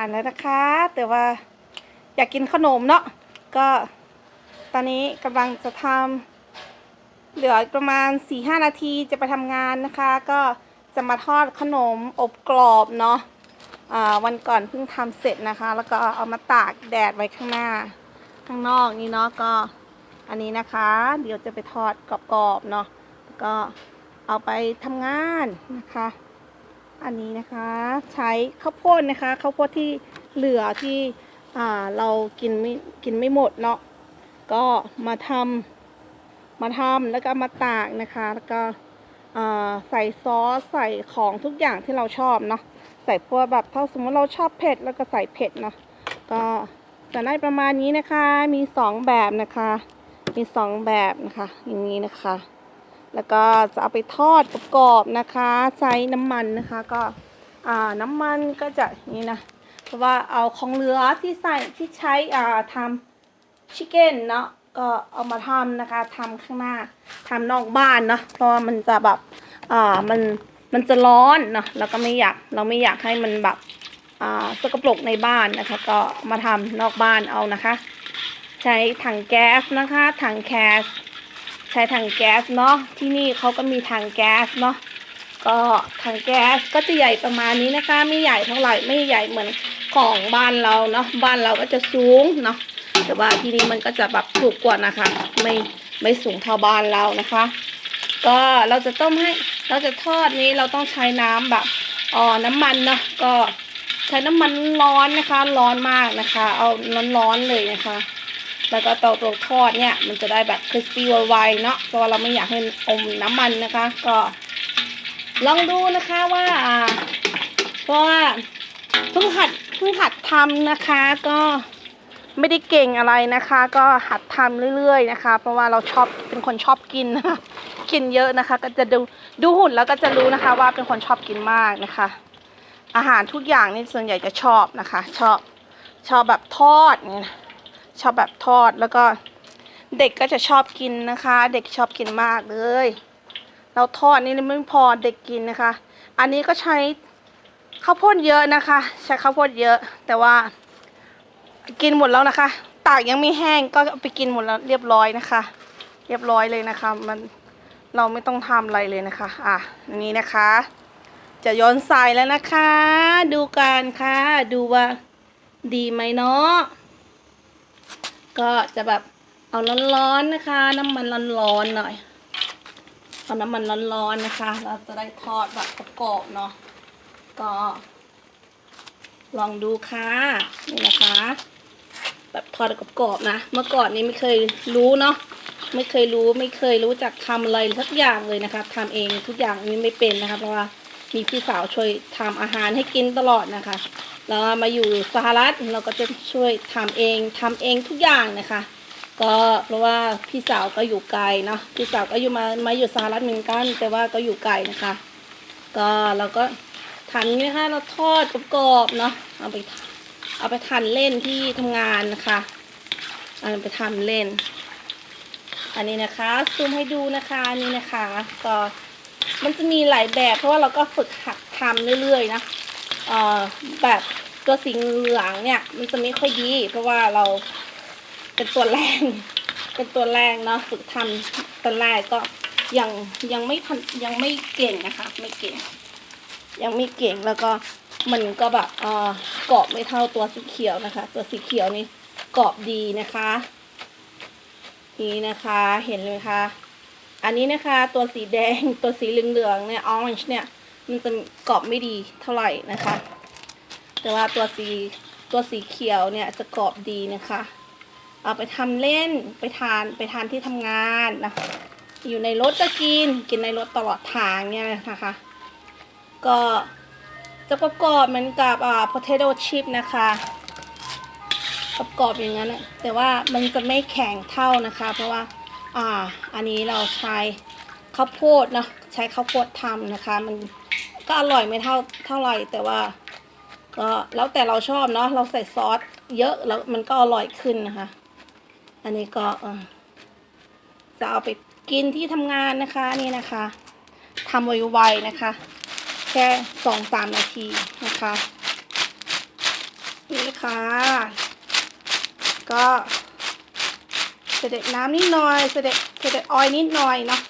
านแล้วนะคะ แต่ว่าอยากกินขนมเนาะก็ตอนนี้กำลังจะทำเหลือประมาณ4-5นาทีจะไปทำงานนะคะ ก็จะมาทอดขนมอบกรอบเนาะวันก่อนเพิ่งทำเสร็จนะคะ แล้วก็เอามาตากแดดไว้ข้างหน้า ข้างนอกนี่เนาะก็อันนี้นะคะ เดี๋ยวจะไปทอดกรอบๆเนาะแล้วก็เอาไปทำงานนะคะ อันนี้นะคะใช้ข้าวโพดนะคะข้าวโพดที่เหลือที่เรากินไม่กินไม่หมดเนาะก็มาทำมาทำแล้วก็มาตากนะคะ แล้วก็ใส่ซอสใส่ของทุกอย่างที่เราชอบเนาะใส่พวกแบบถ้าสมมติเราชอบเผ็ดแล้วก็ใส่เผ็ดเนาะก็จะได้ประมาณนี้นะคะมีสองแบบนะคะ มีสองแบบนะคะ อย่างนี้นะคะ แล้วก็จะเอาไปทอดกรอบๆนะคะใช้น้ำมันนะคะก็อ่าน้ำมันก็จะนี้นะเพราะว่าเอาของเหลือที่ใส่ที่ใช้อ่าทำชิคเก้นเนาะก็เอามาทำนะคะทำข้างหน้าทำนอกบ้านเนาะเพราะว่ามันจะแบบอ่ามันมันจะร้อนเนาะแล้วก็ไม่อยากเราไม่อยากให้มันแบบอ่าสกปรกในบ้านนะคะ ก็มาทำนอกบ้านเอานะคะ ใช้ถังแก๊สนะคะถังแก๊ส ใช้ถังแก๊สเนาะที่นี่เขาก็มีถังแก๊สเนาะก็ถังแก๊สก็จะใหญ่ประมาณนี้นะคะ ไม่ใหญ่เท่าไหร่ไม่ใหญ่เหมือนของบ้านเราเนาะบ้านเราก็จะสูงเนาะแต่ว่าที่นี่มันก็จะแบบถูกกว่านะคะ ไม่ไม่สูงเท่าบ้านเรานะคะ ก็เราจะต้มให้เราจะทอดนี้เราต้องใช้น้ำแบบอ๋อน้ำมันเนาะก็ใช้น้ำมันร้อนนะคะ ร้อนมากนะคะ เอาร้อนๆเลยนะคะ แล้วก็เตาตัวทอดเนี่ยมันจะได้แบบคริสปี้ไวๆเนาะเพราะเราไม่อยากให้อมน้ำมันนะคะ ก็ ลองดูนะคะว่า เพราะว่าเพิ่งหัดเพิ่งหัดทำนะคะ ก็ไม่ได้เก่งอะไรนะคะ ก็หัดทำเรื่อยๆนะคะ เพราะว่าเราชอบเป็นคนชอบกินนะคะกินเยอะนะคะ ก็จะดูดูหุ่นแล้วก็จะรู้นะคะ ว่าเป็นคนชอบกินมากนะคะ อาหารทุกอย่างนี่ส่วนใหญ่จะชอบนะคะ ชอบชอบแบบทอดเนี่ย ชอบแบบทอดแล้วก็เด็กก็จะชอบกินนะคะ เด็กชอบกินมากเลย เราทอดนี่ไม่พอเด็กกินนะคะ อันนี้ก็ใช้ข้าวโพดเยอะนะคะ ใช้ข้าวโพดเยอะ แต่ว่ากินหมดแล้วนะคะ ตากยังไม่แห้งก็ไปกินหมดแล้วเรียบร้อยนะคะ เรียบร้อยเลยนะคะ มันเราไม่ต้องทำอะไรเลยนะคะ อะอันนี้นะคะ จะย้อนใส่แล้วนะคะ ดูกันค่ะ ดูว่าดีไหมเนาะ ก็จะแบบเอาร้อนๆนะคะ น้ำมันร้อนๆหน่อยเอาน้ำมันร้อนๆนะคะ เราจะได้ทอดแบบกรอบๆเนาะก็ ลองดูค่ะนี่นะคะ แบบทอดกรอบๆนะ เมื่อก่อนนี้ไม่เคยรู้เนาะไม่เคยรู้ไม่เคยรู้จักทำอะไรสักอย่างเลยนะคะทำเองทุกอย่างนี้ไม่เป็นนะคะเพราะว่ามีพี่สาวช่วยทำอาหารให้กินตลอดนะคะ แล้วมาอยู่สหรัฐเราก็จะช่วยทำเองทำเองทุกอย่างนะคะ ก็เพราะว่าพี่สาวก็อยู่ไกลเนาะพี่สาวก็อยู่มามาอยู่สหรัฐเหมือนกัน แต่ว่าก็อยู่ไกลนะคะ ก็เราก็ทำนี้นะคะเราทอดกรอบๆเนาะเอาไปเอาไปทานเล่นที่ทำงานนะคะเอาไปทำเล่น อันนี้นะคะซูมให้ดูนะคะอันนี่นะคะ ก็มันจะมีหลายแบบเพราะว่าเราก็ฝึกหัดทำเรื่อยๆนะ เอ่อแบบตัวสีเหลืองเนี่ยมันจะไม่ค่อยดี เพราะว่าเราเป็นตัวแรงเป็นตัวแรงเนาะฝึกทำตอนแรกก็ยังยังไม่ทันยังไม่เก่งนะคะ ไม่เก่ง ยังไม่เก่งแล้วก็มันก็แบบเอ่อกรอบไม่เท่าตัวสีเขียวนะคะ ตัวสีเขียวนี่กรอบดีนะคะ นี่นะคะเห็นเลยคะอันนี้นะคะตัวสีแดงตัวสีเหลืองๆเนี่ย orange เนี่ย มันจะกรอบไม่ดีเท่าไหร่นะคะ แต่ว่าตัวสีตัวสีเขียวเนี่ยจะกรอบดีนะคะ เอาไปทำเล่นไปทานไปทานที่ทำงานนะอยู่ในรถก็กินกินในรถตลอดทางเนี่ยนะคะ ก็จะประกอบเหมือนกับอ่า potato chip นะคะประกอบอย่างนั้นแต่ว่ามันจะไม่แข็งเท่านะคะ เพราะว่าอ่าอันนี้เราใช้ข้าวโพดเนาะใช้ข้าวโพดทำนะคะมัน ก็อร่อยไม่เท่าเท่าไหร่แต่ว่าก็แล้วแต่เราชอบเนาะเราใส่ซอสเยอะแล้วมันก็อร่อยขึ้นนะคะ อันนี้ก็จะเอาไปกินที่ทำงานนะคะนี่นะคะทำไวๆนะคะ แค่สองสามนาทีนะคะ นี่ค่ะ ก็เสด็จน้ำนิดหน่อย เสด็จเสด็จออยนิดหน่อยเนาะ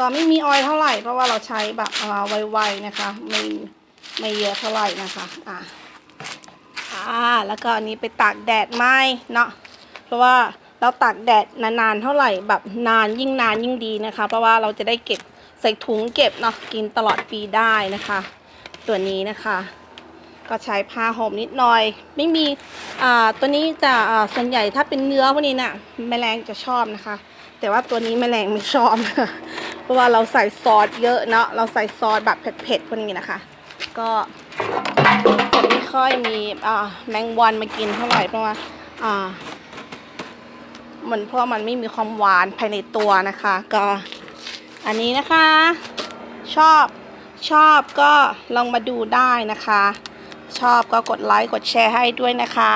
ก็ไม่มีออยล์เท่าไหร่ เพราะว่าเราใช้แบบอ่าไวๆนะคะ ไม่ไม่เยอะเท่าไหร่นะคะอะอ่าแล้วก็อันนี้ไปตากแดดไหมเนาะเพราะว่าเราตากแดดนานๆเท่าไหร่แบบนานยิ่งนานยิ่งดีนะคะ เพราะว่าเราจะได้เก็บใส่ถุงเก็บเนาะกินตลอดปีได้นะคะ ตัวนี้นะคะ ก็ใช้ผ้าห่มนิดหน่อย ไม่มีอ่าตัวนี้จะอ่าส่วนใหญ่ถ้าเป็นเนื้อพวกนี้น่ะแมลงจะชอบนะคะ แต่ว่าตัวนี้แมลงไม่ชอบ ราะว่าเราใส่ซอสเยอะเนาะเราใส่ซอสแบบเผ็ดๆพวกนี้นะคะ ก็จะไม่ค่อยมีอ่าแมงวันมากินเท่าไหร่เพราะว่าอ่าเหมือนเพราะมันไม่มีความหวานภายในตัวนะคะ ก็อันนี้นะคะ ชอบชอบก็ลองมาดูได้นะคะ ชอบก็กดไลค์กดแชร์ให้ด้วยนะคะ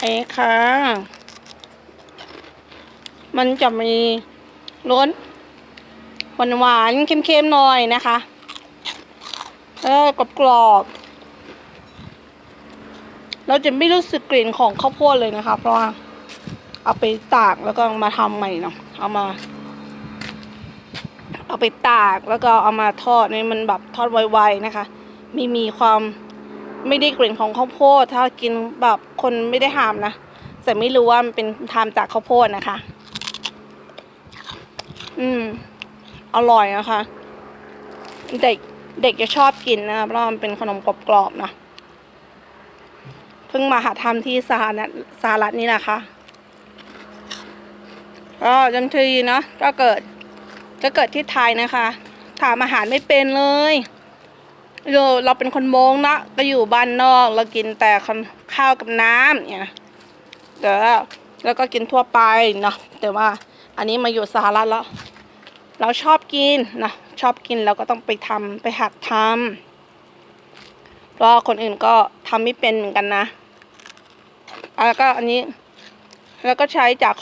เอ้ค่ะ มันจะมีรส หวานหวานเค็มๆหน่อยนะคะแล้วก็กรอบๆเราจะไม่รู้สึกกลิ่นของข้าวโพดเลยนะคะ เพราะว่าเอาไปตากแล้วก็มาทำใหม่เนาะเอามา เอาไปตากแล้วก็เอามาทอดนี่มันแบบทอดไวๆนะคะ ไม่มีความไม่ได้กลิ่นของข้าวโพด ถ้ากินแบบคนไม่ได้หามนะแต่ไม่รู้ว่ามันเป็นทำจากข้าวโพดนะคะ อืม อร่อยนะคะ เด็กเด็กจะชอบกินนะคะเพราะมันเป็นขนมกรอบๆนะเพิ่งมาหาทำที่สหรัฐสหรัฐนี่แหละคะก็จันทีเนาะก็เกิดจะเกิดที่ไทยนะคะทำอาหารไม่เป็นเลยเราเราเป็นคนมงนะก็อยู่บ้านนอกเรากินแต่ข้าวกับน้ำเนี่ยเดี๋ยวแล้วก็กินทั่วไปเนาะแต่ว่าอันนี้มาอยู่สหรัฐแล้ว เราชอบกินนะชอบกินเราก็ต้องไปทำไปหัดทำเพราะคนอื่นก็ทำไม่เป็นเหมือนกันนะแล้วก็อันนี้ แล้วก็ใช้จาก